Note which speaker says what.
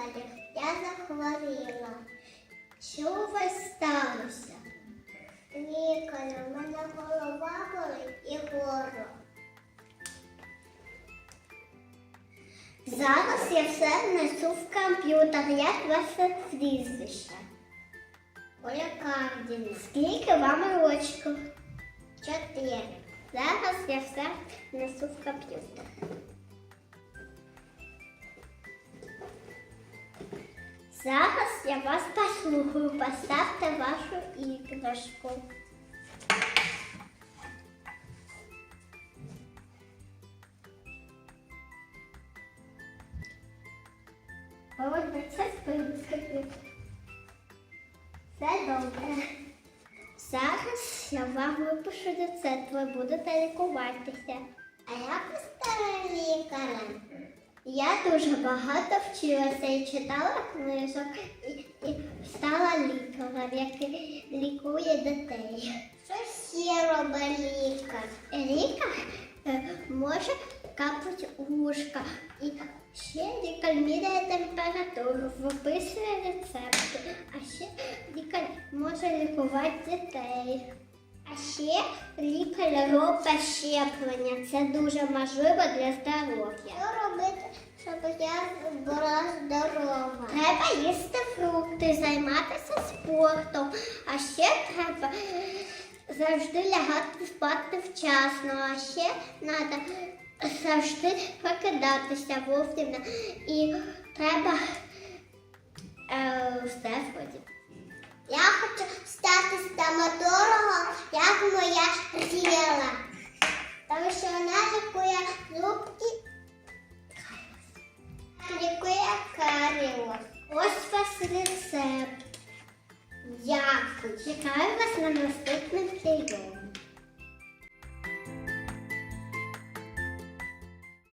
Speaker 1: захворіла. Що у вас сталося? Лікарю, у мене голова болить і горло. Зараз я все внесу в комп'ютер, як ваше прізвище. Оля Кардіна. Скільки вам рочків? Чотири. Зараз я все внесу в комп'ютер. Зараз я вас послухаю. Поставте вашу іграшку. Спинки. Все добре. Зараз я вам випишу рецепт, ви будете лікуватися. А ви стали лікарем? Я дуже багато вчилася і читала книжок і, і стала лікарем, який лікує дітей. Що ще робить лікар? Лікар е, може капати ушка. І ще лікар міряє температуру, виписує рецепти. А ще лікар може лікувати дітей. А ще лікар робить щеплення. Це дуже важливо для здоров'я. Що робити, щоб я була здорова? Треба їсти фрукти, займатися спортом. А ще треба завжди лягати спати вчасно. А ще треба завжди прокидатися вовремя. І треба е, все входить. Я хочу стати стоматологом, як моя зіла. Тому що вона лікує зубки, лікує каріус. Ось вас рецепт. Дякую. Чекаю вас на наступний прийом.